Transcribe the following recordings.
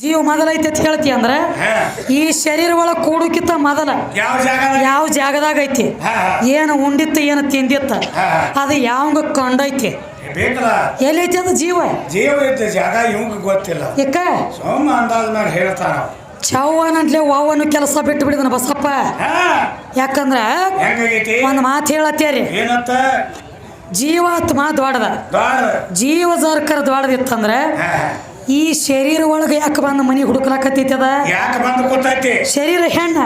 ಜೀವ ಮೊದಲೈತೆ ಅಂತ ಹೇಳ್ತಿ ಅಂದ್ರ ಈ ಶರೀರ ಒಳಗೆ ಕೂಡುಕಿತ್ತ ಮೊದಲ ಯಾವ ಜಾಗ ಯಾವ ಜಾಗದಾಗ ಐತಿ. ಏನು ಉಂಡಿತ್ತ ಏನು ತಿಂದಿತ್ತ. ಅದು ಯಾವಂಗ ಕಂಡೈತಿ ಎಲ್ಲೈತಿ ಅದು ಜೀವ? ಜೀವ ಜಾಗ ಇವಂಗ ಗೊತ್ತಿಲ್ಲ. ಯಾಕ? ಸೋಮ ಅಂದಾಜ್ ಮೇಲೆ ವಾವನು ಕೆಲಸ ಬಿಟ್ಟು ಬಿಡಿದನ ಬಸಪ್ಪ. ಯಾಕಂದ್ರ ಒಂದ್ ಮಾತು ಹೇಳತ್ತೇರಿ. ಜೀವಾತ್ಮ ದೊಡ್ಡದ ಜೀವ ಜರ್ಕರ್ ದೊಡ್ಡದಿತ್ತಂದ್ರೆ. ಈ ಶರೀರ ಒಳಗೆ ಯಾಕೆ ಬಂದು ಮನಿ ಹುಡುಕ್ಲಾಕತ್ತೈತದ ಯಾಕೆ ಬಂದು ಕೂತೈತಿ? ಶರೀರ ಹೆಣ್ಣ.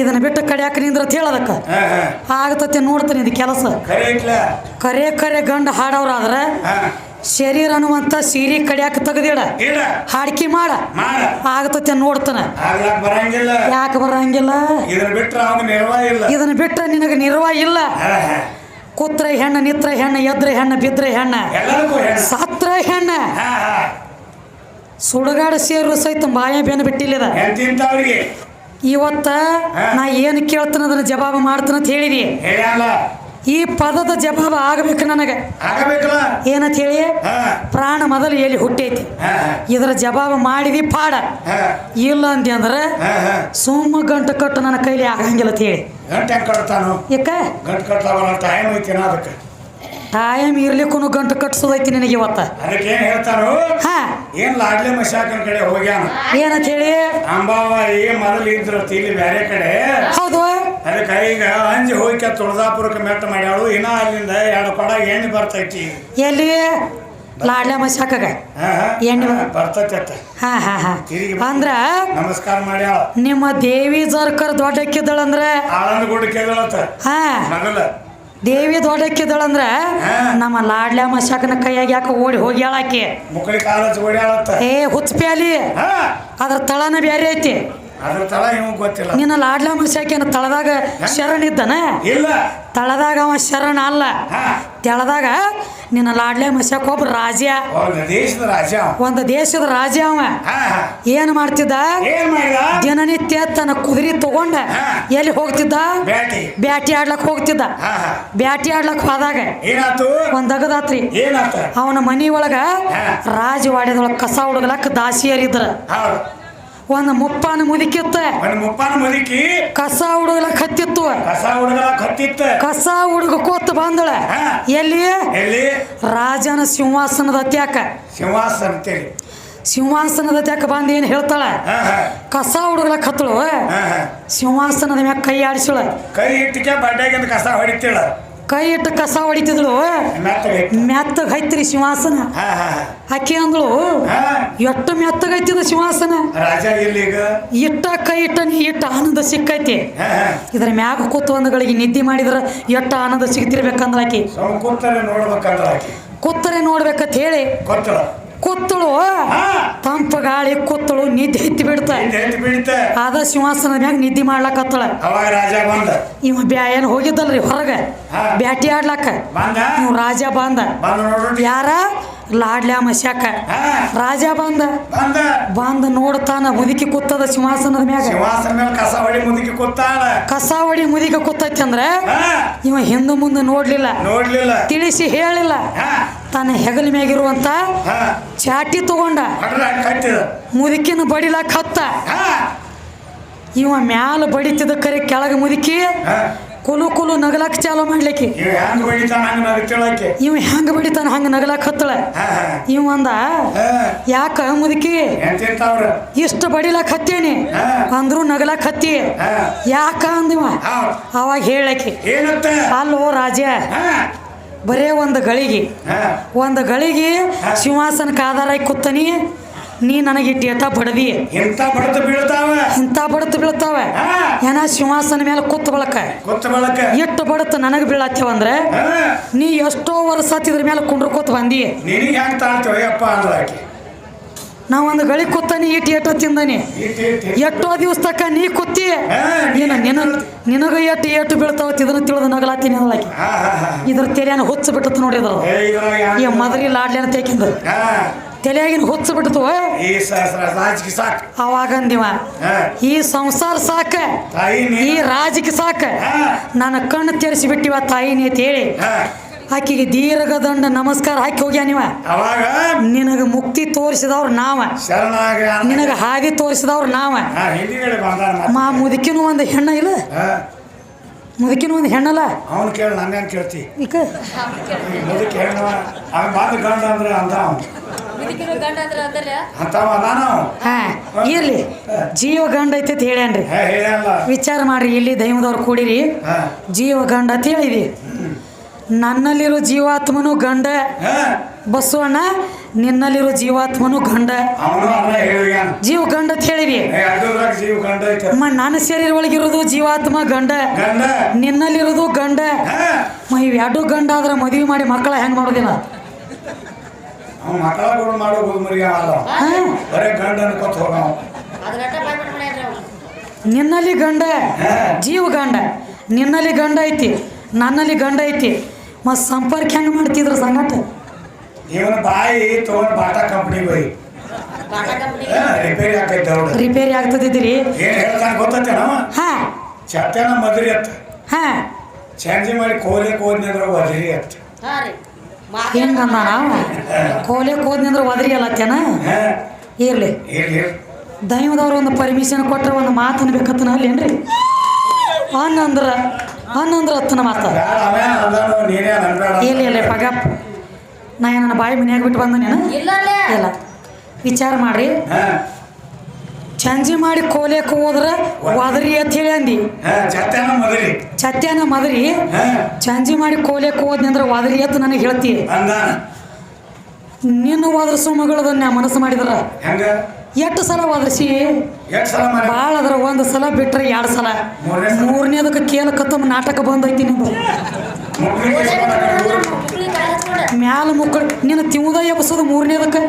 ಇದನ್ನ ಬಿಟ್ಟು ಕಡಿಯಾಕ ನಿಂದ್ರತ್ ಹೇಳದಕ್ಕ. ಆಗತತೆ ನೋಡ್ತಾನೆ ಇದು ಕೆಲಸ. ಕರೆ ಕರೆ ಗಂಡ ಹಾಡವ್ರಾದ್ರ ಶರೀರ ಅನ್ನುವಂತ ಸೀರೆ ಕಡಿಯಾಕ ತೆಗ್ದಿಡ. ಹಾಡಿಕೆ ಮಾಡ. ಆಗತತೆ ನೋಡ್ತಾನ. ಯಾಕೆ ಬರಂಗಿಲ್ಲ? ಇದನ್ನ ಬಿಟ್ರ ನಿನಗ ನಿರ್ವಾಹ ಇಲ್ಲ. ನಿರ್ವಾ ಇಲ್ಲ. ಕುತ್ರ ಹೆಣ್ಣ ನಿತ್ರ ಹೆಣ್ಣ ಎದ್ರೆ ಹೆಣ್ಣ ಬಿದ್ರೆ ಹೆಣ್ಣ. ಸತ್ರ ಹೆಣ್ಣ. ಸುಡುಗಾಡ ಸೇರು ಸಹಿತ ಮಾಯ ಬೆನ್ನು ಬಿಟ್ಟಿಲ್ಲದ? ಇವತ್ತ ನಾ ಏನು ಕೇಳ್ತಾನ ಅದನ್ನ ಜವಾಬ ಮಾಡ್ತಾನಂತ ಹೇಳಿದಿ? ಈ ಪದದ ಜವಾಬ ಆಗಬೇಕು ನನಗೆ. ಏನಂತ ಹೇಳಿ? ಪ್ರಾಣ ಮೊದಲು ಎಲ್ಲಿ ಹುಟ್ಟೈತಿ? ಇದರ ಜವಾಬ ಮಾಡಿದಿ ಪಾಡ. ಇಲ್ಲ ಅಂದಿ ಅಂದ್ರೆ ಸುಮ್ಮ ಗಂಟು ಕಟ್ಟು ನನ್ನ ಕೈಲಿ ಆಗಂಗಿಲ್ಲ ಅಂತ ಹೇಳಿ. ಯಾಕ? ಕಟ್ತಾವಲ್ಲ ಟೈಮ್ ಇರ್ಲಿಕ್ಕೂ ಗಂಟು ಕಟ್ಸೋದೈತಿ ನಿನಗೆ ಇವತ್ತ. ಅದಕ್ಕೆ ಏನ್ ಹೇಳ್ತಾರೋ? ಹಾ. ಏನ್ ಲಾಡ್ಲೆ ಮಶಾಕನ ಕಡೆ ಹೋಗ್ಯಾನ? ಏನಂತ ಹೇಳಿ ಅಂಬಾಬಾಯಿ ಮೊದಲು ಇದ್ರು ಇಲ್ಲಿ ಬೇರೆ ಕಡೆ. ಹೌದು. ಅದಕ್ಕೆ ಈಗ ಅಂಜಿ ಹೋಗಿ ತುಳಜಾಪುರಕ್ಕೆ ಮೆಟ್ಟ ಮಾಡ್ಯಾಳು. ಇನ್ನ ಅಲ್ಲಿಂದ ಎರಡು ಕೊಡ ಎಣ್ಣೆ ಬರ್ತೈತಿ. ಎಲ್ಲಿ? ಲಾಡ್ಲೆ ಹಾ. ಎಣ್ಣೆ ಬರ್ತೈತಿ ಹಾ ಹಾ ಹಾ. ಅಂದ್ರ ನಮಸ್ಕಾರ ಮಾಡ್ಯಾಳ. ನಿಮ್ಮ ದೇವಿ ಜರ್ಕರ್ ದೊಡ್ಡಕ್ಕಿದ್ದಳಂದ್ರ ಆಳಂದ ಗುಡ್ಡ ಕೇಳತ್ತ ಹಾ. ಮೊದಲ ದೇವಿ ದೊಡ್ಡಕ್ಕಿದ್ದಳಂದ್ರ ಅಂದ್ರ ನಮ್ಮ ಲಾಡ್ಲ ಮಶಾಕನ ಕೈಯಾಗ ಯಾಕೆ ಓಡಿ ಹೋಗ್ಯಾಳಾಕಿ ಮುಕ್ಕಳಿ ಓಡ್ಯಾಳತ್ತ ಏ ಹುಚ್ಚ ಪ್ಯಾಲಿ ಅದ್ರ ತಳನ ಬೇರೆ ಐತಿ. ಅದ್ರ ತಳ ಇವ್ ಗೊತ್ತಿಲ್ಲ. ನಿನ್ನ ಲಾಡ್ಲ ಮಸಾಕಿನ ತಳದಾಗ ಶರಣ ಇದ್ದಾನ? ಇಲ್ಲ. ತಳದಾಗ ಅವ ಶರಣ ಅಲ್ಲ. ತೆಳದಾಗ ನಿನ್ನ ಲಾಡ್ಲೆ ಮಸಾಕ ಒಬ್ಬ ರಾಜ ಒಂದು ದೇಶದ ರಾಜ. ಒಂದು ದೇಶದ ರಾಜ ಅವ. ಏನ್ ಮಾಡ್ತಿದ್ದ? ಏನ್ ದಿನನಿತ್ಯ ತನ್ನ ಕುದುರೆ ತಗೊಂಡ ಎಲ್ಲಿ ಹೋಗ್ತಿದ್ದ? ಬ್ಯಾಟಿ. ಆಡ್ಲಕ್ ಹೋಗ್ತಿದ್ದ. ಬ್ಯಾಟಿ ಆಡ್ಲಕ್ ಹೋದಾಗ ಒಂದ್ ಅಗದಾತ್ರಿ ಅವನ ಮನಿ ಒಳಗ. ರಾಜವಾಡ್ಯದೊಳಗ ಕಸ ಹುಡುಗ್ಲಕ್ ದಾಸಿಯರಿದ್ರ. ಒಂದ್ ಮುಪ್ಪಾನ ಮುದಿಕಿತ್ತ. ಒಂದ್ ಮುಪ್ಪಾನ ಮುದುಕಿ. ಕಸ ಹುಡುಗ್ಲಕ್ ಹತ್ತಿತ್ತು ಕಸ ಹುಡುಗಲ ಕತ್ತಿತ್ತ. ಕಸ ಹುಡುಗ ಕೂತ್ ಬಂದಳ. ಎಲ್ಲಿ? ಎಲ್ಲಿ? ರಾಜನ ಸಿಂಹಾಸನದ ಅತ್ಯಾಕ ಸಿಂಹಾಸನ ಅಂತೇಳಿ. ಸಿಂಹಾಸನದ ಅತ್ಯಾಕ ಬಂದು ಏನ್ ಹೇಳ್ತಾಳ? ಕಸ ಹುಡುಗ್ಲಕ್ ಹತ್ತಳು ಸಿಂಹಾಸನದ ಮ್ಯಾಗ ಕೈ ಆಡಿಸಳ ಕೈ ಇಟ್ಟಿಗೆ ಬಡ್ಡೆಗೆ ಕಸ ಹೊಡಿತೀಳ. ಕೈ ಇಟ್ಟು ಕಸ ಹೊಡಿತಿದ್ಳು. ಮೆತ್ತಗೆ ಹೈತ್ರಿ ಸಿಂಹಾಸನ. ಆಕೆ ಅಂದಳು ಎಷ್ಟು ಮೆತ್ತಗೈತಿದ ಸಿಂಹಾಸನ? ಇಟ್ಟ ಕೈ ಇಟ್ಟ ನೀ ಇಟ್ಟ ಆನಂದ ಸಿಕ್ಕೈತಿ. ಇದ್ರ ಮ್ಯಾಗ ಕೂತು ಒಂದುಗಳಿಗೆ ನಿದ್ದೆ ಮಾಡಿದ್ರ ಎಷ್ಟ ಆನಂದ ಸಿಗ್ತಿರ್ಬೇಕಂದ್ರ ಆಕಿ. ನೋಡ್ಬೇಕಂದ್ರ ಆಕಿ. ಕೂತರೆ ನೋಡ್ಬೇಕಂತ ಹೇಳಿ. ಕೂತಳು. ಗಾಳಿ ಕೂತಳು ನಿದ್ದೆ ಎತ್ತಿ ಬಿಡ್ತ ಆದ ಸಿಂಹಾಸನ ಅದ ಮ್ಯಾಗ ನಿದ್ದೆ ಮಾಡ್ಲಕತ್ತಳ. ಅವಾಗ ರಾಜ ಬಂದ. ಇವ ಬ್ಯಾ ಏನ್ ಹೋಗಿದ್ದಲ್ರಿ ಹೊರಗ. ಬ್ಯಾಟಿ ಆಡ್ಲಕ್ಕ ಇವ್ ರಾಜ ಬಂದ. ಯಾರ? ಲಾಡ್ಲ್ಯಾ ಮಶ್ಯಾಕ. ರಾಜ ಬಂದ. ಬಂದ. ನೋಡ್ತಾನ ಮುದುಕಿ ಕೂತದ ಸಿಂಹಾಸನದ ಮ್ಯಾಗ. ಸಿಂಹಾಸನ ಕಸ ಹೊಡಿ ಮುದುಕಿ ಕೂತಾಳ. ಕಸ ಹೊಡಿ ಮುದುಕಿ ಕೂತೈತಿ ಅಂದ್ರ ಇವ ಹಿಂದೆ ಮುಂದೆ ನೋಡ್ಲಿಲ್ಲ. ನೋಡ್ಲಿಲ್ಲ. ತಿಳಿಸಿ ಹೇಳಿಲ್ಲ. ತನ್ನ ಹೆಗಲ ಮ್ಯಾಗಿರುವಂತ ಚಾಟಿ ತಗೊಂಡ. ಮುದುಕಿನ ಬಡಿಲಾಕ ಹತ್ತ ಇವ ಮ್ಯಾಲ ಬಡಿತಿದ ಕರೆ ಕೆಳಗೆ ಮುದುಕಿ ಕುಲು ಕುಲು ನಗಲಾಕ ಚಾಲು ಮಾಡ್ಲಿಕ್ಕೆ. ಇವ್ ಹೆಂಗ್ ಬಡಿತಾನ ಹಂಗ ನಗಲಾಕ ಹತ್ತಳ. ಇವ ಅಂದ ಯಾಕ ಮುದುಕಿ? ಇಷ್ಟ ಬಡಿಲಾಕ ಹತ್ತೇನಿ. ಅಂದ್ರು ನಗಲಾಕ ಹತ್ತಿ. ಯಾಕ ಅಂದಿವ? ಅವಾಗ ಹೇಳಕ್ಕೆ. ಅಲ್ಲೋ ರಾಜ. ಬರೇ ಒಂದು ಗಳಿಗೆ. ಒಂದು ಗಳಿಗೆ ಸಿಂಹಾಸನ ಕಾದಾರಾಗಿ ಕೂತನಿ ನೀ ನನಗೆ ಟೇಟ ಬಡದಿ? ಇಂಥ ಬಡತು ಬೀಳ್ತಾವ? ಇಂಥ ಬಡತ್ ಬೀಳ್ತಾವ? ಏನ ಸಿಂಹಾಸನ ಮೇಲೆ ಕೂತ್ ಬಳಕ? ಕುತ್ತ ಬಳಕ. ಎಷ್ಟು ಬಡತ್ ನನಗೆ ಬೀಳತ್ತೇವಂದ್ರೆ ನೀ ಎಷ್ಟೋ ವರ್ಷ ಹತ್ತಿದ್ರ ಮೇಲೆ ಕುಂಡ್ರಕೋತ ಬಂದಿ. ನಿನಗೆ ಹೆಂಗ್ ತಾಳ್ತೇವ ಅಪ್ಪ ನಾ ಒಂದು ಗಳಿ ಕೂತಾನೆ ಇಟ್ಟು ಎಟ್ಟ ತಿಂದಾನೆ. ಎಷ್ಟೋ ದಿವಸ ತಕ್ಕ ನೀ ಕೂತಿ ನೀನು ನಿನ ನಿನಗ ಎಷ್ಟು ಏಟು ಬೀಳ್ತಾವ ಇದನ್ನ ತಿಳಿದು ನಗಲಾತೀನಿ ಅದಲಾಕಿ. ಇದ್ರ ತೆರೆಯನ್ನು ಹುಚ್ಚು ಬಿಟ್ಟತ್ ನೋಡಿದ್ರ ಏ ಇದ್ರಾಗ ಈ ಮದರಿ ಲಾಡ್ಲಿ ಅಂತ ತೇಕಿಂದ ತಲೆಯಾಗಿನ ಹುಚ್ಚ ಸಾಕ್. ಅವಾಗಂದಿವ ಈ ಸಂಸಾರ ಸಾಕ. ಈ ರಾಜಕೀಯ ಸಾಕ. ನನ್ನ ಕಣ್ಣು ತೆರೆಸಿ ಬಿಟ್ಟಿವ ತಾಯಿನಿ ಅಂತ ಹೇಳಿ. ಆಕಿಗೆ ದೀರ್ಘದಂಡ ನಮಸ್ಕಾರ ಹಾಕಿ ಹೋಗ್ಯ ನೀವ? ಅವಾಗ? ನಿನಗೆ ಮುಕ್ತಿ ತೋರಿಸಿದವ್ರು ನಾವ. ಶರಣಾಗ ನಿನಗೆ ಹಾದಿ ತೋರಿಸಿದವ್ರು ನಾವ. ಮಾ ಮುದುಕಿನೂ ಒಂದು ಹೆಣ್ಣ ಇಲ್ಲ? ಮುದುಕಿನ ಒಂದು ಹೆಣ್ಣಲ್ಲ? ಅವನು ಕೇಳ ನನ್ನೇನು ಕೇಳ್ತಿ? ಈಗ ಮುದುಕಿ ಹೆಣ್ಣು ಅವ್ನು. ಗಂಡ ಅಂದ್ರೆ ಅಂತ ಇರ್ಲಿ. ಜೀವ ಗಂಡ ಐತಿ ಅಂತ ಹೇಳ್ಯಾನ್ರಿ. ವಿಚಾರ ಮಾಡ್ರಿ ಇಲ್ಲಿ ದೈವದವ್ರು ಕೂಡಿರಿ. ಜೀವ ಗಂಡ ಅಂತ ಹೇಳಿದಿ. ನನ್ನಲ್ಲಿರೋ ಜೀವಾತ್ಮನು ಗಂಡ. ಬಸವಣ್ಣ ನಿನ್ನಲ್ಲಿರೋ ಜೀವಾತ್ಮನು ಗಂಡ. ಜೀವ ಗಂಡ ಅಂತ ಹೇಳಿವಿ ನನ್ನ ಶರೀರ ಒಳಗಿರೋದು ಜೀವಾತ್ಮ ಗಂಡ. ನಿನ್ನಲ್ಲಿರೋದು ಗಂಡ. ಮ ಇವ್ ಎರಡು ಗಂಡ ಆದ್ರೆ ಮದುವೆ ಮಾಡಿ ಮಕ್ಕಳ ಹೆಂಗ್ ಮಾಡೋದಿಲ್ಲ? ನಿನ್ನಲ್ಲಿ ಗಂಡ. ಜೀವ ಗಂಡ. ನಿನ್ನಲ್ಲಿ ಗಂಡ ಐತಿ. ನನ್ನಲ್ಲಿ ಗಂಡ ಐತಿ. ಮತ್ತು ಸಂಪರ್ಕ ಹೆಂಗೆ ಮಾಡ್ತಿದ್ರು ಸಂಗಟ ಇವನ ಬಾಯಿ ತಗೊಂಡು ಬಾಟಾ ಕಂಪ್ನಿ ಕಂಪ್ನಿ ರಿಪೇರಿ ಆಕೈತೆ ಅವ್ರು ರಿಪೇರಿ ಆಗ್ತದಿದ್ದೀರಿ ಏನು ಹೇಳ್ತಾನೆ ಗೊತ್ತೈತೆ ನಾವ ಹಾಂ. ಚಟ್ಟೆನ ಮದ್ರಿ ಅತ್ತ. ಹಾಂ. ಚೇಂಜ್ ಮಾಡಿ ಕೋಲೆ ಕೋದ್ನಿದ್ರೆ ವದ್ರಿ ಅತ್ತ. ಹೆಂಗ ನಾವು ಕೋಲೆ ಕೋದ್ನಿ ಅಂದ್ರೆ ಒದರಿ ಅಲ್ಲತ್ತೇನ ಹಾ. ಇರ್ಲಿ. ಇರ್ಲಿ ದೈವದವ್ರು ಒಂದು ಪರ್ಮಿಷನ್ ಕೊಟ್ರೆ ಒಂದು ಮಾತು ಅನ್ಬೇಕತ್ತನ ಅಲ್ಲೇನ್ರಿ ಅನ್ನಂದ್ರ ಅನ್ನಂದ್ರ ಹತ್ತನ ನೀನೇ ಇಲ್ಲ ಇಲ್ಲ ಪಗ ನಾ ನನ್ನ ಬಾಯಿ ಮನ್ಯಾಗ ಬಿಟ್ಟು ಬಂದ ನೀನು? ಇಲ್ಲ ವಿಚಾರ ಮಾಡ್ರಿ. ಚಂಜಿ ಮಾಡಿ ಕೋಲೆಕ್ ಹೋದ್ರೆ ಒದರಿ ಅಂತ ಹೇಳಿ ಅಂದಿ. ಚತ್ಯಾನ ಮದರಿ. ಚಂಜಿ ಮಾಡಿ ಕೋಲೆಕ್ ಹೋದ್ನಿ ಅಂದ್ರೆ ಒದರಿ ಅಂತ ನನಗೆ ಹೇಳ್ತಿ. ನೀನು ನಿನ್ನ ಒದರ್ಸೋ ಸುಮಗಳದನ್ನ ಮನಸ್ಸು ಮಾಡಿದ್ರ? ಹೆಂಗ? ಎಷ್ಟು ಸಲ ಒದರ್ಸಿ? ಭಾಳ ಅದ್ರ ಒಂದು ಸಲ ಬಿಟ್ರೆ ಎರಡು ಸಲ. ಮೂರನೇ ಸಲ? ಮೂರನೇದಕ್ಕೆ ಕೇಳ ಕತ್ತಮ್ಮ ನಾಟಕ ಬಂದೈತಿ ನಿಂದು. ಮ್ಯಾಲ ಮುಕ್ಕಳಿ ನಿನ್ನ ತಿಂದ ಎಬ್ಸೋದು ಮೂರನೇದಕ್ಕೆ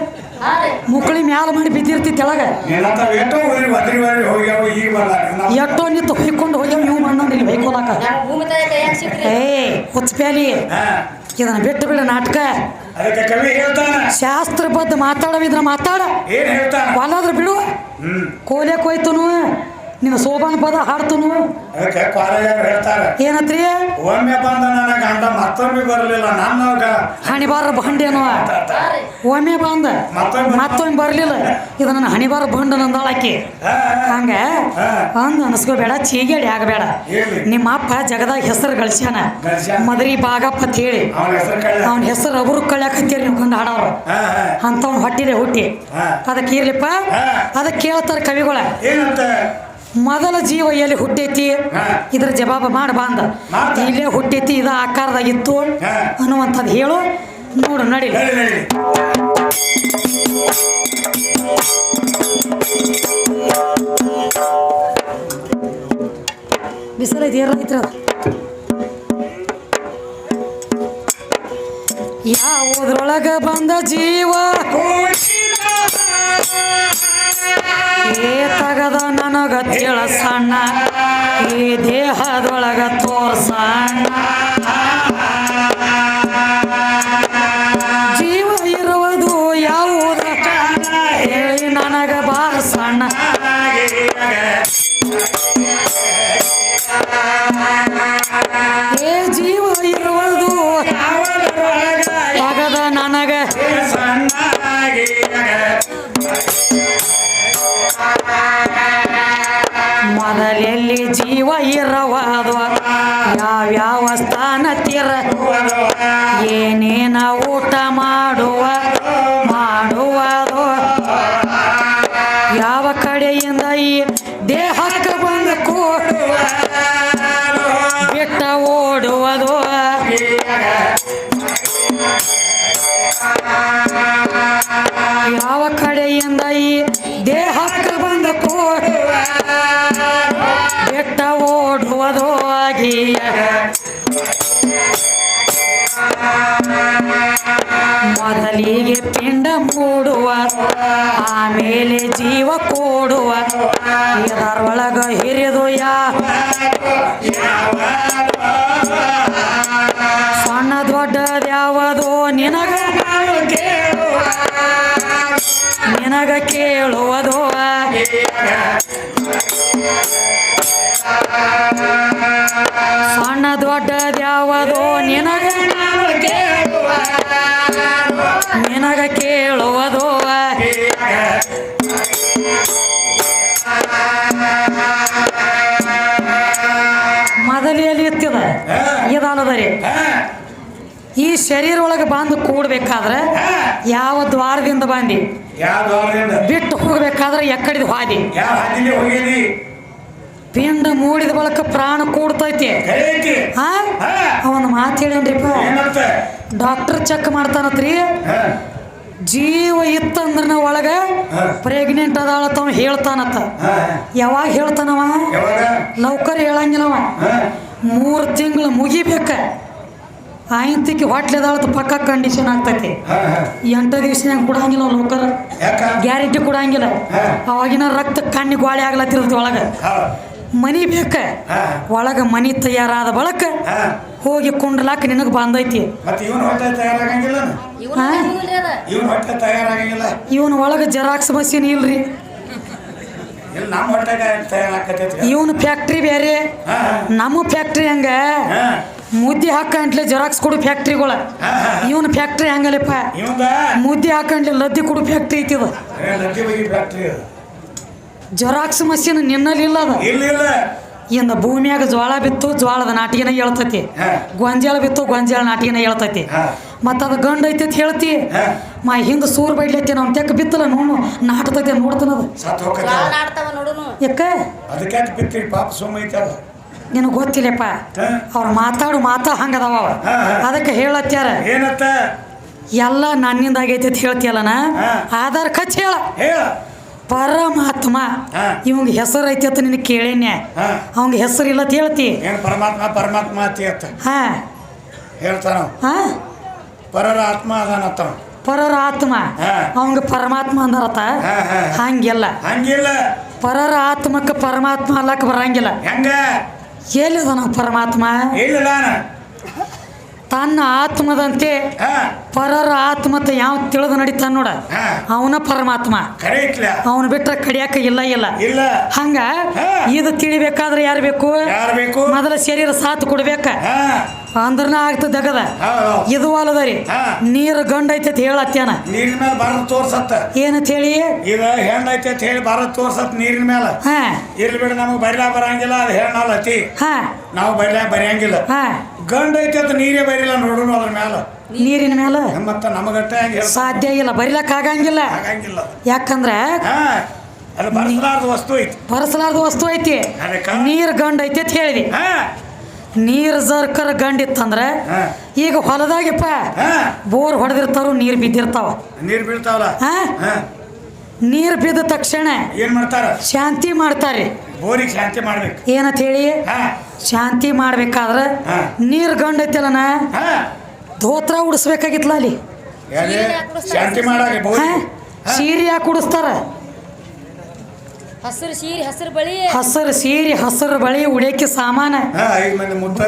ಮುಕ್ಕಳಿ ಮ್ಯಾಲ ಮಾಡಿ ಬಿದ್ದಿರ್ತಿ ತೆಳಗ? ಏನಂತ ಎಷ್ಟೋ ನಿಂತು ಹೊಯ್ಕೊಂಡು ಹೋಗ್ಯಾವ ಇವು ಮಣ್ಣು ಇಲ್ಲಿ ಹೊಯ್ಕೊಳಕ ಏ ಹುಚ್ಚಪ್ಯಾಲಿ ಹಾ. ಇದನ್ನ ಬಿಟ್ಟು ಬಿಡ ನಾಟಕ. ಅದಕ್ಕೆ ಕವಿ ಹೇಳ್ತಾನ. ಶಾಸ್ತ್ರಬದ್ಧ ಮಾತಾಡವಿದ್ರ ಮಾತಾಡ. ಏನ್ ಹೇಳ್ತಾನ? ಬಾಲಾದ್ರ ಬಿಡು. ಹ್ಮ್. ಕೋಲೆ ಕೊಯ್ತನು. ನಿನ್ನ ಸೋಬಾನ ಪದ ಹಾಡ್ತನು? ಅದಕ್ಕೆ ಹೇಳ್ತಾರೆ. ಏನತ್ರಿ? ಒಮ್ಮೆ ಬಂದ ನನ್ನ ಗಂಡ ಮತ್ತೊಮ್ಮೆ ಬರಲಿಲ್ಲ ಹಣಿಬಾರ ಬಂಡೇನೋ ಒಮ್ಮೆ ಬಂದ ಮತ್ತೊಮ್ಮೆ ಬರಲಿಲ್ಲ. ಇದು ನನ್ನ ಹಣಿಬಾರ ಬಂಡ ನಂದಾಳಕಿ ಹಂಗ? ಅಂದ್ ಅನ್ಸ್ಕೋಬೇಡ ಚೀಗೇಡಿ ಆಗಬೇಡ. ನಿಮ್ಮ ಅಪ್ಪ ಜಗದಾಗ ಹೆಸರು ಗಳಿಸ್ಯಾನ. ಮದ್ರಿ ಬಾಗಪ್ಪ ಅಂತ ಹೇಳಿ. ಅವನ ಹೆಸರು ಅವರು ಕಳ್ಯಾಕ ಅಬ್ರು ಕಳ್ಯಾಕತ್ತೀರಿ ನೀವು ಕಂಡು ಹಾಡೋರು ಅಂತವ್ನು ಹೊಟ್ಟಿದೆ ಹುಟ್ಟಿ. ಅದಕ್ಕೆ ಇರ್ಲಿಪ್ಪ? ಅದಕ್ಕೆ ಕೇಳ್ತಾರ ಕವಿಗಳ. ಏನಂತ? ಮೊದಲ ಜೀವ ಎಲ್ಲಿ ಹುಟ್ಟೈತಿ. ಇದ್ರ ಜವಾಬ ಮಾಡಿ ಬಂದ. ಇಲ್ಲೇ ಹುಟ್ಟೈತಿ ಇದ ಆಕಾರದಾಗಿತ್ತು ಇತ್ತು ಅನ್ನುವಂಥದ್ದು ಹೇಳು. ನೋಡು ನಡಿ ಬಿಸಿಲೈತಿ ಏರೈತ್ರ ಯಾವುದ್ರೊಳಗ ಬಂದ ಜೀವ? ಏ ತಗದ ನನಗ ತಿಳ ಸಣ್ಣ ಈ ದೇಹದೊಳಗ ತೋರ್ಸಣ್ಣ. ಮೊದಲಿಗೆ ಪಿಂಡ ಮೂಡುವ ಆಮೇಲೆ ಜೀವ ಕೊಡುವ ಇದರೊಳಗ ಹಿರಿದು ಯಾ ಸಣ್ಣ ದೊಡ್ಡದ್ಯಾವದು ನಿನಗ? ನಿನಗ ಕೇಳುವುದು ಸಣ್ಣ ದೊಡ್ಡದ್ಯಾವದು ನಿನಗ? ನಿನಗ ಕೇಳುವುದು ಮೊದಲಿಯಲ್ಲಿ ಎತ್ತಿದ ಇದಲ್ಲದ ರೀ ಈ ಶರೀರ ಒಳಗೆ ಬಂದು ಕೂಡ್ಬೇಕಾದ್ರೆ ಯಾವ ದ್ವಾರದಿಂದ ಬಂದಿ? ಬಿಟ್ಟು ಹೋಗ್ಬೇಕಾದ್ರೆ ಎಕ್ಕಡಿದ ಹಾದಿ. ಪಿಂಡ ಮೂಡಿದ ಬಳಕ ಪ್ರಾಣ ಕೂಡ್ತೈತಿ. ಅವನ ಮಾತು ಹೇಳೇನ್ರಿಪ್ಪ? Doctor check ಮಾಡ್ತಾನತ್ರಿ. ಜೀವ ಇತ್ತಂದ್ರ ಒಳಗ. ಪ್ರೆಗ್ನೆಂಟ್ ಅದಾಳತ್ತ ಅವ ಹೇಳ್ತಾನತ್ತ. ಯಾವಾಗ ಹೇಳ್ತಾನವ? ಲೌಕರ್ ಹೇಳಂಗಿಲ್ಲವ. ಮೂರು ತಿಂಗಳು ಮುಗಿಬೇಕ. ಆಯ್ತಿಗೆ ಹೊಟ್ಲೆದಾಳತ್ತ ಪಕ್ಕ ಕಂಡೀಷನ್ ಆಗ್ತೈತಿ. ಎಂಟು ದಿವ್ಸನಾಗ ಕೊಡಂಗಿಲ್ಲ ನೌಕರ್. ಲೌಕರ್ ಗ್ಯಾರಂಟಿ ಕೊಡಂಗಿಲ್ಲ. ಅವಾಗಿನ ರಕ್ತ ಕಣ್ಣಿ ಗೋಳಿ ಆಗ್ಲತ್ತಿರ್ತೈತಿ ಒಳಗ. ಮನಿ ಬೇಕ. ಒಳಗ ಮನಿ ತಯಾರಾದ ಬಳಕ ಹೋಗಿ ಕುಂಡ್ಲಾಕ ನಿನಗೆ ಬಂದೈತಿ. ಮತ್ತೆ ಇವನ್ ಒಳಗ ಜೆರಾಕ್ಸ್ ಮಷೀನ್ ಇಲ್ರಿ. ಇವನ್ ಫ್ಯಾಕ್ಟ್ರಿ ಬೇರೆ. ನಮ್ಮ ಫ್ಯಾಕ್ಟ್ರಿ ಹಂಗ? ಮುದ್ದಿ ಹಾಕಂಟ್ಲೆ ಜೆರಾಕ್ಸ್ ಕೊಡು ಫ್ಯಾಕ್ಟ್ರಿಗಳ. ಇವನ್ ಫ್ಯಾಕ್ಟ್ರಿ ಹೆಂಗಲ್ಲಪ್ಪ ಮುದ್ದಿ ಹಾಕಂಡ್ಲೆ ಲದ್ದಿ ಕೊಡು ಫ್ಯಾಕ್ಟ್ರಿ ಐತಿ ಏ, ಲದ್ದಿ ಬಗಿ ಫ್ಯಾಕ್ಟ್ರಿ ಅದು. ಜೆರಾಕ್ಸ್ ಮಷೀನ್ ನಿನ್ನಲ್ಲಿ ಇಲ್ಲ ಅದ. ಇಲ್ಲ ಇಲ್ಲ. ಇಂದ ಭೂಮಿಯಾಗ ಜ್ವಾಳ ಬಿತ್ತು ಜ್ವಾಳದ ನಾಟಿಗೆನ ಹೇಳ್ತತಿ. ಗೊಂಜಾಳ ಬಿತ್ತು ಗೊಂಜಾಳ ನಾಟಿಗೆನ ಹೇಳ್ತತಿ. ಅದ ಗಂಡ ಐತಿ ಅಂತ ಹೇಳ್ತಿ. ಮಾ ಹಿಂದ ಸೂರ್ ಬೈಡ್ಲೈತಿ ನಾವು ತೆಕ್ಕ ಬಿತ್ತಲ್ಲ ನೋಡು ನಾಟತೈತಿ ನೋಡ್ತಾನದ ಯಾಕ? ಪಾಪ ಅದು. ನಿನಗೆ ಗೊತ್ತಿಲ್ಲಪ್ಪ. ಅವ್ರು ಮಾತಾಡು ಮಾತಾ ಹಂಗದವ. ಅದಕ್ಕೆ ಹೇಳತ್ಯಾರ. ಏನತ್ತ? ಎಲ್ಲ ನನ್ನಿಂದ ಆಗೈತಿ ಅಂತ ಹೇಳ್ತಿಯಲ್ಲನ. ಆಧಾರ್ ಖಚ್ ಹೇಳ. ಪರಮಾತ್ಮ. ಇವಂಗ ಹೆಸರು ಐತಿ ಅಂತ ನಿನಗೆ ಕೇಳೇನೆ. ಅವಂಗ ಹೆಸರು ಇಲ್ಲ ಅಂತ ಹೇಳ್ತಿ. ಏನ್ ಪರಮಾತ್ಮ ಪರಮಾತ್ಮ ಅತಿ ಅತ್ತ ಹಾ. ಹೇಳ್ತಾನ ಹಾ. ಪರರ ಆತ್ಮ ಅದಾನತ್ತ ಪರರ ಆತ್ಮ. ಅವಂಗ ಪರಮಾತ್ಮ ಅಂದಾರತ. ಹಂಗಿಲ್ಲ. ಹಂಗಿಲ್ಲ. ಪರರ ಆತ್ಮಕ್ಕೆ ಪರಮಾತ್ಮ ಅಲ್ಲಕ್ಕೆ ಬರಂಗಿಲ್ಲ. ಹೆಂಗ? ಎಲ್ಲಿದ ನಾವು ಪರಮಾತ್ಮ? ಇಲ್ಲ ತನ್ನ ಆತ್ಮದಂತೆ ಪರರ ಆತ್ಮತೆ ಯಾವ ತಿಳಿದು ನಡೀತಾನ ನೋಡ. ಅವನ ಪರಮಾತ್ಮ. ಅವನ್ ಬಿಟ್ರೆ ಕಡಿಯಾಕ ಇಲ್ಲ ಇಲ್ಲ. ಇಲ್ಲ. ಹಂಗ ಇದು ತಿಳಿಬೇಕಾದ್ರೆ ಯಾರು ಬೇಕು? ಯಾರು ಬೇಕು? ಮೊದಲ ಶರೀರ ಸಾಥ್ ಕೊಡ್ಬೇಕ. ಅಂದ್ರನ ಆಗ್ತದ ದಗದ. ಇದು ಅಲ್ಲದ ರೀ ನೀರು ಗಂಡ ಐತೆ ಅಂತ ಹೇಳತ್ತೇನ ನೀರಿನ ಮೇಲೆ ಬಾರ ತೋರ್ಸತ್ತ. ಏನಂತ ಹೇಳಿ? ಇದು ಹೆಣ್ಣ ಐತೆ ಅಂತ ಹೇಳಿ ಬಾರ ತೋರ್ಸತ್ ನೀರಿನ ಮೇಲೆ ಇರ್ಲಿ ಬಿಡ ನಮಗೆ ಬರಿಲಾ ಬರಂಗಿಲ್ಲ ಅದು ಹೆಣ್ಣಲ್ಲ ಅತಿ. ಹಾ. ನಾವು ಬರಿಲಾ ಬರೆಯಂಗಿಲ್ಲ. ಹಾ. ಗಂಡ ಐತೆ ಅಂತ ನೀರೇ ಬರಿಲ್ಲ ನೋಡೋಣ ಅದ್ರ ಮ್ಯಾಲ. ನೀರಿನ ಮೇಲೆ ಮತ್ತ ನಮಗಟ್ಟ ಹೆಂಗೆ ಸಾಧ್ಯ ಇಲ್ಲ ಬರಿಲಕ್ ಆಗಂಗಿಲ್ಲ. ಆಗಂಗಿಲ್ಲ. ಯಾಕಂದ್ರ ಅದು ಬರಸಲಾರದ ವಸ್ತು ಐತಿ. ಬರಸಲಾರ್ದ ವಸ್ತು ಐತಿ? ನೀರ್ ಗಂಡ ಐತಿ ಅಂತ ಹೇಳಿದಿ. ನೀರ್ ಜರ್ಕರ್ ಗಂಡ ಇತ್ತಂದ್ರ ಈಗ ಹೊಲದಾಗಿಪ್ಪ ಬೋರ್ ಹೊಡೆದಿರ್ತಾವ ನೀರ್ ಬಿದ್ದಿರ್ತಾವ. ನೀರ್ ಬೀಳ್ತಾವಲ್ಲ? ನೀರ್ ಬಿದ್ದ ತಕ್ಷಣ ಏನ್ ಮಾಡ್ತಾರ? ಶಾಂತಿ ಮಾಡ್ತಾರೆ. ಬೋರಿಗೆ ಶಾಂತಿ ಮಾಡ್ಬೇಕು. ಏನಂತ ಹೇಳಿ? ಶಾಂತಿ ಮಾಡ್ಬೇಕಾದ್ರ. ನೀರ್ ಗಂಡ ಐತಲ್ಲನ ಹಾ. ಧೋತ್ರ ಉಡಿಸ್ಬೇಕಾಗಿತ್ತಲ್ಲ ಅಲ್ಲಿ. ಶಾಂತಿ ಮಾಡಾಗ ಸೀರೆ ಯಾಕೆ ಉಡಿಸ್ತಾರ? ಹಸಿರು ಸೀರೆ ಹಸಿರು ಬಳಿ. ಹಸರು ಸೀರೆ ಹಸರು ಬಳಿ ಉಡೇಕಿ ಸಾಮಾನ.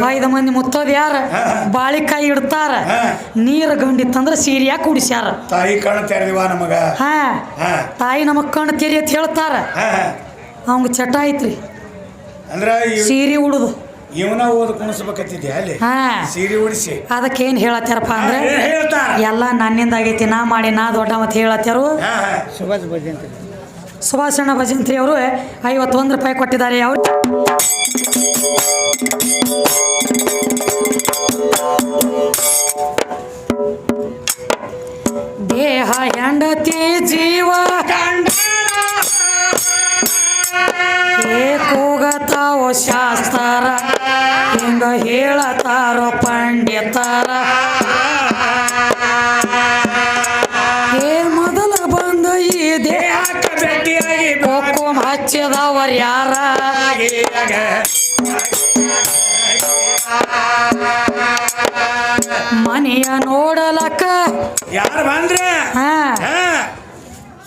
ಐದು ಮಂದಿ ಮುತ್ತದ ಯಾರ? ಬಾಳಿಕಾಯಿ ಇಡ್ತಾರ. ನೀರ್ ಗಂಡಿತ್ತಂದ್ರ ಸೀರೆ ಯಾಕೆ ಉಡಿಸ್ಯಾರ? ತಾಯಿ ಕಣ್ ತೆರೆದಿವ ನಮಗ? ಹಾ. ತಾಯಿ ನಮಗ್ ಕಣ್ ತೆರಿ ಅಂತ ಹೇಳ್ತಾರ. ಅವಂಗ ಚಟ ಐತ್ರಿ. ಸೀರಿ ಇವ್- ಸೀರೆ ಉಡುದು. ಇವನ ಓದು ಅಲ್ಲಿ. ಹಾ. ಸೀರೆ ಉಡಿಸಿ. ಅದಕ್ಕೆ ಏನ್ ಹೇಳತ್ತಾರಪ್ಪ ಅಂದ್ರೆ ಏನ್ ಹೇಳ್ತಾರ? ಎಲ್ಲ ನನ್ನಿಂದ ಆಗೈತಿ ನಾ ಮಾಡಿ ನಾ ದೊಡ್ಡ ಮತ್ತೆ ಹೇಳತ್ತಾರು ಸುಭಾಷ್ ಭಜಂತ್ರಿ. ಸುಭಾಷ್ ಅಣ್ಣ ಭಜಂತ್ರಿ ಅವರು ಐವತ್ತೊಂದು ರೂಪಾಯಿ ಕೊಟ್ಟಿದ್ದಾರೆ ಅವ್ರು. ದೇಹ ಹೆಂಡತಿ ಜೀವ ಕೂಗತಾವ ಶಾಸ್ತ್ರ ಹಿಂಗ ಹೇಳತಾರೋ ಪಂಡಿತಾರ. ಏ ಮೊದಲ ಬಂದ ಈ ದೇಹ ದೇಹಕ್ಕ ಭೇಟಿಯಾಗಿ ಕೋಕೋ ಹಚ್ಚಿದವರು ಯಾರ? ಮನೆಯ ನೋಡಲಕ್ಕ ಯಾರು ಬಂದ್ರೆ? ಹಾ.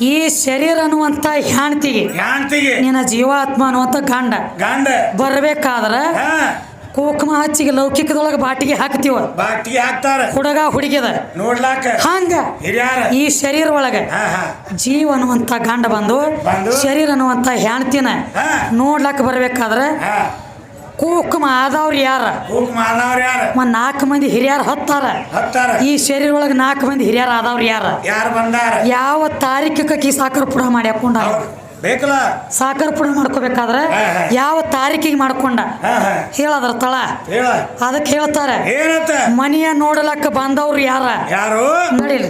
ಈ ಶರೀರ ಅನ್ನುವಂತ ಹ್ಯಾಣ್ತಿಗೆ ಯಾಂತಿಗೆ ನಿನ್ನ ಜೀವಾತ್ಮ ಅನ್ನುವಂತ ಗಂಡ. ಗಂಡ. ಬರ್ಬೇಕಾದ್ರ ಕುಂಕುಮ ಹಚ್ಚಿಗೆ ಲೌಕಿಕದೊಳಗೆ ಬಾಟಿಗೆ ಹಾಕ್ತಿವ. ಬಾಟಿಗೆ ಹಾಕ್ತಾರ. ಹುಡುಗ ಹುಡುಗಿದ. ನೋಡ್ಲಾಕ. ಹಂಗ ಹಿರಿಯಾರ. ಈ ಶರೀರ ಒಳಗ ಜೀವ ಅನ್ನುವಂತ ಗಂಡ ಬಂದು? ಶರೀರ ಅನ್ನುವಂತ ಹೆಣ್ತಿನ ನೋಡ್ಲಾಕ ಬರ್ಬೇಕಾದ್ರ ಕುಕುಮ ಆದವ್ರು ಯಾರ? ಕೂಕ್ ಮಾನವ್ರ ಯಾರ? ಮ ನಾಲ್ಕು ಮಂದಿ ಹಿರಿಯರು ಹತ್ತಾರ. ಹತ್ತಾರ. ಈ ಶರೀರ ಒಳಗೆ ನಾಲ್ಕು ಮಂದಿ ಹಿರಿಯರು ಆದವ್ರು ಯಾರ? ಯಾರು ಬಂದಾರ? ಯಾವ ತಾರೀಕಿಗೆ ಸಾಕರ್ ಪುಡ ಮಾಡಿ ಹಾಕೊಂಡ? ಬೇಕಲ್ಲ? ಸಾಕರ್ ಪುಡ ಮಾಡ್ಕೋಬೇಕಾದ್ರೆ. ಯಾವ ತಾರೀಕಿಗೆ ಮಾಡ್ಕೊಂಡ? ಹೇಳದ್ರ ತಳ. ಅದಕ್ಕೆ ಹೇಳ್ತಾರೆ. ಮನೆಯ ನೋಡಲಕ್ಕ ಬಂದವ್ರು ಯಾರ? ಯಾರು? ನಡೀಲಿ.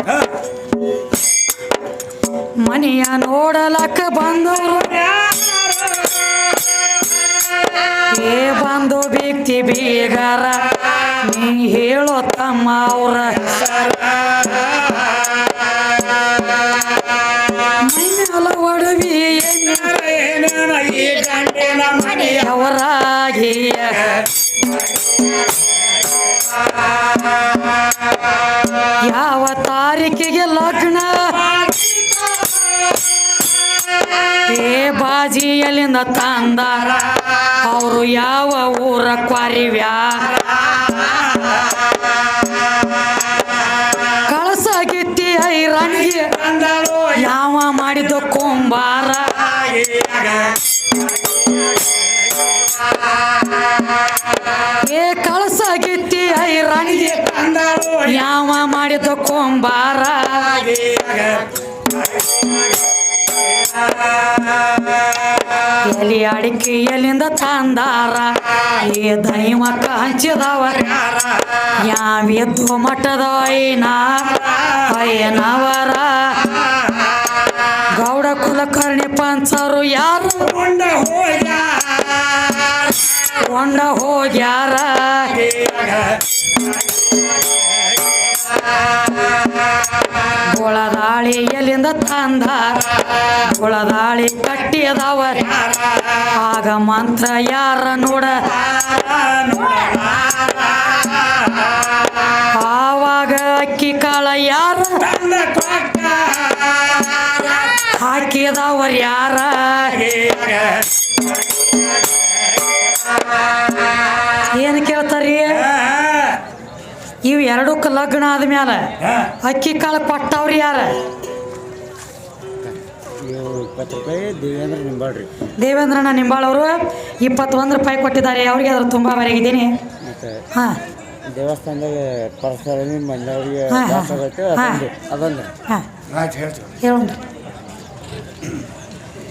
ಮನೆಯ ನೋಡಲಕ್ಕ ಬಂದವ್ರು ಏ ಬಂದು ಬಿಕ್ತಿ ಬೀಗಾರ ನೀ ಹೇಳೋ ತಮ್ಮ ಅವ್ರ ಅವರಾಗಿಯ ಯಾವ ತಾರೀಕಿಗೆ ಲಗ್ನ ಏ ಬಾಜಿಯಲ್ಲಿಂದ ತಂದಾರ, ಅವರು ಯಾವ ಊರ ಕ್ವಾರಿವ್ಯಾ ಕಳಸ ಗಿತ್ತಿ ರಂಗಿ ಬಂದಳು ಯಾವ ಮಾಡಿದ ಕೊಂಬಾರ. ಏ ಕಳಸ ಗಿತ್ತಿ ಐರನ್ಗೆ ಬಂದಳು ಯಾವ ಮಾಡಿದ ಕೊಂಬಾರ. ಎಲಿ ಅಡಿಕೆ ಎಲ್ಲಿಂದ ತಂದಾರ ಏ ದೈವಕ್ಕ ಹಂಚಿದವ ಯಾವಿದ್ದು ಮಠದ ಐನ ಐನವರ ಗೌಡ ಕುಲಕರ್ಣಿ ಪಂಚರು ಯಾರು? ಕೊಂಡ ಹೋಗ್ಯಾರ. ಕೊಂಡ ಹೋಗ್ಯಾರ. ಗೊಳದಾಳಿ ಎಲ್ಲಿಂದ ತಂದಾರ? ಗೊಳದಾಳಿ ಕಟ್ಟಿಯದವ ಆಗ ಮಂತ್ರ ಯಾರ ನೋಡ? ಆವಾಗ ಅಕ್ಕಿ ಕಾಳ ಯಾರ? ಹಾಕಿದವರು ಯಾರ. ಏನು ಇವು ಎರಡು ಲಗ್ನ ಆದ್ಮೇಲೆ. ಅಕ್ಕಿ ಕಾಳು ಪಟ್ಟವ್ರಿ ಯಾರ? ದೇವೇಂದ್ರನ ನಿಂಬಾಳವರು ಇಪ್ಪತ್ತೊಂದು ರೂಪಾಯಿ ಕೊಟ್ಟಿದ್ದಾರೆ. ಅವ್ರಿಗೆ ಅದ್ರ ತುಂಬ ಬರೆಗಿದ್ದೀನಿ ಇದೀನಿ ಹಾಂ. ದೇವಸ್ಥಾನದಾಗ ಮಂದವರಿಗೆ. ಅದೊಂದು. ಹಾಂ.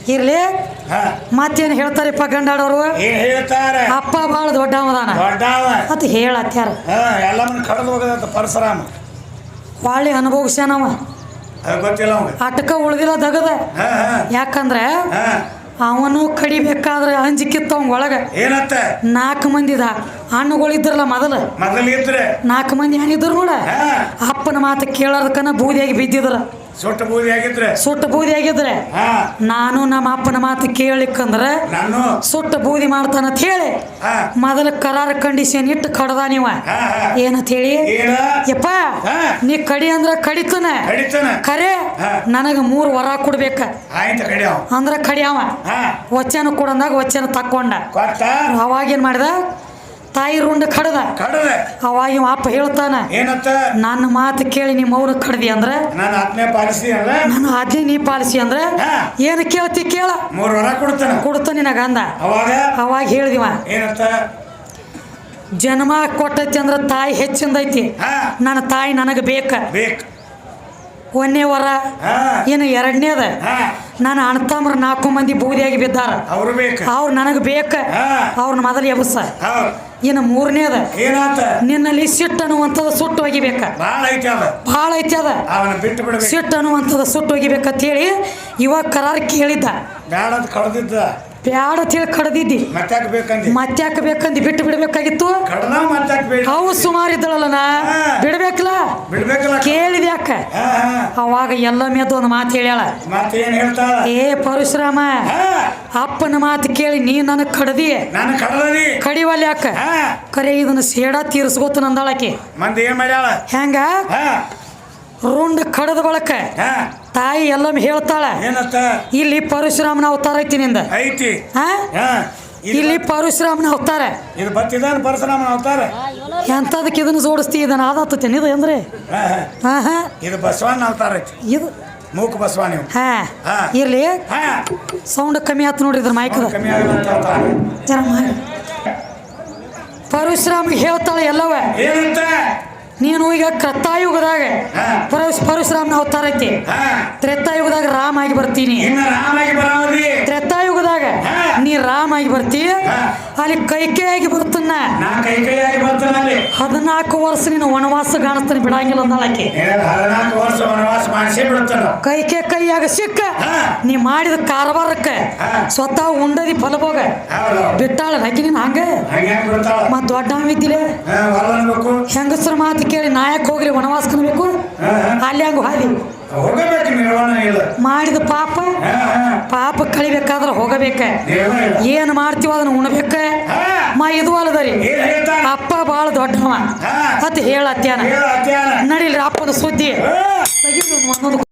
ಇರ್ಲಿ? ಮತ್ತೇನ್ ಹೇಳ್ತಾರಪ್ಪ ಗಂಡಾಡೋರು? ಏನ್ ಹೇಳ್ತಾರೆ? ಅಪ್ಪ ಭಾಳ ದೊಡ್ಡವದಾನ ದೊಡ್ಡವ. ಅಂತ ಹೇಳತ್ಯಾರ. ಹಾ ಎಲ್ಲಮ್ಮನ ಕಡ್ದು ಹೋಗದಂತ ಪರಶುರಾಮ. ಹೊಳ್ಳಿ ಅನುಭವಿಸ್ಯಾನವ ಅದು ಗೊತ್ತಿಲ್ಲ ಅವಂಗ ಅಟಕ ಉಳ್ದಿಲ್ಲ ತಗದ ಹಾ ಹಾ. ಯಾಕಂದ್ರೆ ಹಾ. ಅವನು ಕಡಿಬೇಕಾದ್ರೆ ಅಂಜಿಕಿತ್ತ ಅವಂಗ ಒಳಗೆ. ಏನತ್ತ? ನಾಲ್ಕು ಮಂದಿದ ಹಣ್ಣುಗಳಿದ್ರಲ್ಲ ಮೊದಲು. ಮೊದಲಿದ್ರೆ ನಾಲ್ಕು ಮಂದಿ ಏನಿದ್ರು ನೋಡ. ಹಾ. ಅಪ್ಪನ ಮಾತು ಕೇಳೋದಕ್ಕನ ಬೂದಿಯಾಗಿ ಬಿದ್ದಿದ್ರ. ಸುಟ್ಟು ಬೂದಿ ಆಗಿದ್ರೆ? ಸುಟ್ಟ ಬೂದಿ ಆಗಿದ್ರೆ? ನಾನು ನಮ್ಮ ಅಪ್ಪನ ಮಾತು ಕೇಳಿಕಂದ್ರೆ ನಾನು? ಸುಟ್ಟ ಬೂದಿ ಮಾಡ್ತಾನಂತ ಹೇಳಿ ಹಾ. ಮೊದಲ ಕರಾರ ಕಂಡೀಷನ್ ಇಟ್ಟು ಕಡದ ನೀವ ಏನಂತ ಹೇಳಿ? ಯಪ್ಪ ನೀ ಕಡಿ ಅಂದ್ರ ಕಡಿತನ. ಕರೆ ನನಗ ಮೂರು ವರ ಕೊಡ್ಬೇಕ. ಅಂದ್ರೆ ಕಡಿಯವ ವಚನ ಕೊಡಂದಾಗ ವಚನ ತಕ್ಕೊಂಡ. ಅವಾಗೇನ್ ಮಾಡಿದ? ತಾಯಿ ರುಂಡ ಕಡದ. ಕಡದ. ಅವಾಗ ಇವ ಅಪ್ಪ ಹೇಳ್ತಾನ ಏನಂತ? ನನ್ನ ಮಾತು ಕೇಳಿ ನಿಮ್ಮ ಅವ್ರ ಕಡದಿ ಅಂದ್ರ ನಾನು ಆತ್ಮೀಯ ಪಾಲಿಸಿ ಅಂದ್ರ? ನಾನು ಆಜ್ಞೆ ನೀ ಪಾಲಿಸಿ ಅಂದ್ರ. ಏನು ಕೇಳ್ತಿ ಕೇಳ. ಮೂರು ವರ ಕೊಡ್ತಾನ. ಕೊಡ್ತ ನಿನಗ ಅಂದ. ಅವಾಗ? ಅವಾಗ ಹೇಳಿದಿವ. ಏನಂತ? ಜನ್ಮ ಕೊಟ್ಟೈತಿ ಅಂದ್ರ ತಾಯಿ ಹೆಚ್ಚಿಂದೈತಿ. ನನ್ನ ತಾಯಿ ನನಗೆ ಬೇಕ. ಬೇಕು. ಒಂದನೇ ವರ. ಏನು ಎರಡನೇದ. ನಾನು ಅಣ್ತಮ್ರ ನಾಲ್ಕು ಮಂದಿ ಬೂದಿಯಾಗಿ ಬಿದ್ದಾರ. ಅವ್ರು ಬೇಕು. ಅವ್ರು ನನಗೆ ಬೇಕ. ಅವ್ರನ್ನ ಮೊದಲು ಎಬಸ ಇನ್ನು ಮೂರನೇದ. ನಿನ್ನಲ್ಲಿ ಸಿಟ್ಟು ಅನ್ನುವಂಥದ್ದು ಸುಟ್ಟು ಒಗಿಬೇಕ. ಭಾಳ ಐತಿ ಅದ. ಸಿಟ್ಟು ಅನ್ನುವಂಥದ್ದು ಸುಟ್ಟು ಒಗಿಬೇಕಂತ ಹೇಳಿ ಇವಾಗ ಕರಾರ್ ಕೇಳಿದ್ದ. ಬ್ಯಾಡ ತಿಳ್ ಕಡ್ದಿದ್ದ. ಮತ್ತಾಕ ಬೇಕಂದಿ? ಬಿಟ್ಟು ಬಿಡ್ಬೇಕಾಗಿತ್ತು? ಕಡ್ದ ಮತ್ತಾಕ್ ಬೇಡ? ಅವು ಸುಮಾರು ಇದ್ದಳಲ್ಲ ನಾ. ಬಿಡ್ಬೇಕಲ್ಲ? ಬಿಡ್ಬೇಕಲ್ಲ? ಕೇಳಿದ ಯಾಕ? ಅವಾಗ ಎಲ್ಲ ಮೇದು ಒಂದು ಮಾತು ಹೇಳ್ಯಾಳ. ಮತ್ತೇನ್ ಹೇಳ್ತಾಳ ಏ ಪರಶುರಾಮ ಅಪ್ಪನ ಮಾತು ಕೇಳಿ ನೀ ನನಗೆ ಕಡ್ದಿ? ನಾನು ಕಡದನಿ ಕಡಿವಲ್ ಯಾಕ? ಕರೆ ಇದನ್ನ ಸೇಡ ತೀರಿಸ್ಕೋತ ನಂದಾಳಕಿ ಮಂದಿ ಏನ್ ಮಾಡ್ಯಾಳ? ಹೆಂಗ? ರುಂಡ್ ಕಡದ ಬಳಕ ತಾಯಿ ಎಲ್ಲಮ್ಮ ಹೇಳ್ತಾಳೆ ಇಲ್ಲಿ ಪರಶುರಾಮನ ಅವತಾರ ಐತಿ ನಿಂದ. ಐತಿ. ಇಲ್ಲಿ ಪರಶುರಾಮನ ಅವತಾರ. ಇದು ಬತ್ತಿದಾನ ಪರಶುರಾಮನ ಅವತಾರ. ಎಂತದಕ್ಕೆ ಇದನ್ನ ಜೋಡಿಸ್ತಿ? ಇದನ್ನ ಆದಾತತೇನೆ ಇದು ಅಂದ್ರೆ? ಇದು ಬಸವಣ್ಣ ಅವತಾರ ಐತಿ. ಇದು ಮೂಕ ಬಸವಾಣಿ ಹಾ. ಇರ್ಲಿ. ಸೌಂಡ್ ಕಮ್ಮಿ ಆತು ನೋಡ್ರಿ ಇದ್ರ ಮೈಕ್ ಪರಶುರಾಮಿಗೆ ಹೇಳ್ತಾಳೆ ಎಲ್ಲವ? ಏನಂತ? ನೀನು ಈಗ ಕ್ರತಾಯುಗದಾಗ. ಪರಶು ಪರಶುರಾಮನ ಅವತಾರ ಐತಿ ತ್ರೇತಾಯುಗದಾಗ ರಾಮ ಆಗಿ ಬರ್ತೀನಿ ತ್ರೇತಾಯುಗದಾಗ ನೀ ರಾಮ ಆಗಿ ಬರ್ತೀಯ. ಅಲ್ಲಿ ಕೈಕೇಯಾಗಿ ಬರ್ತನ್ನ ಹದಿನಾಲ್ಕು ವರ್ಷ ನೀನು ವನವಾಸ ಕಾಣಿಸ್ತಾನೆ ಬಿಡಂಗಿಲ್ಲ ಅಂದಾಳಕ್ಕೆ ಕೈಕೆ ಕೈಯಾಗ ಸಿಕ್ಕ. ನೀ ಮಾಡಿದ ಕಾರವಾರಕ್ಕೆ ಸ್ವತಃ ಉಂಡದಿ ಫಲಭೋಗ. ಬಿಟ್ಟಾಳ ಹಾಕಿ ನೀನು ಹಂಗ ಮತ್ ದೊಡ್ಡ ಇದ್ದಿಲ್ಲ. ಹೆಂಗಸ್ರ ಮಾತು ಕೇಳಿ ನಾಯಕ್ ಹೋಗ್ರಿ ವನವಾಸ ಕನ್ಬೇಕು. ಅಲ್ಲಿ ಹಂಗ ಹಾದಿ ಮಾಡಿದ ಪಾಪ ಪಾಪ ಕಳಿಬೇಕಾದ್ರೆ ಹೋಗಬೇಕ. ಏನ್ ಮಾಡ್ತೀವ ಅದನ್ನ ಉಣಬೇಕ? ಮಾ ಇದು ಅಲ್ಲದರಿ ಅಪ್ಪ ಬಾಳ ದೊಡ್ಡವ. ಅತ್ ಹೇಳತ್ಯಾನ ನಡಿಲ್ರಿ ಅಪ್ಪನ ಸುದ್ದಿ. ಒಂದೊಂದು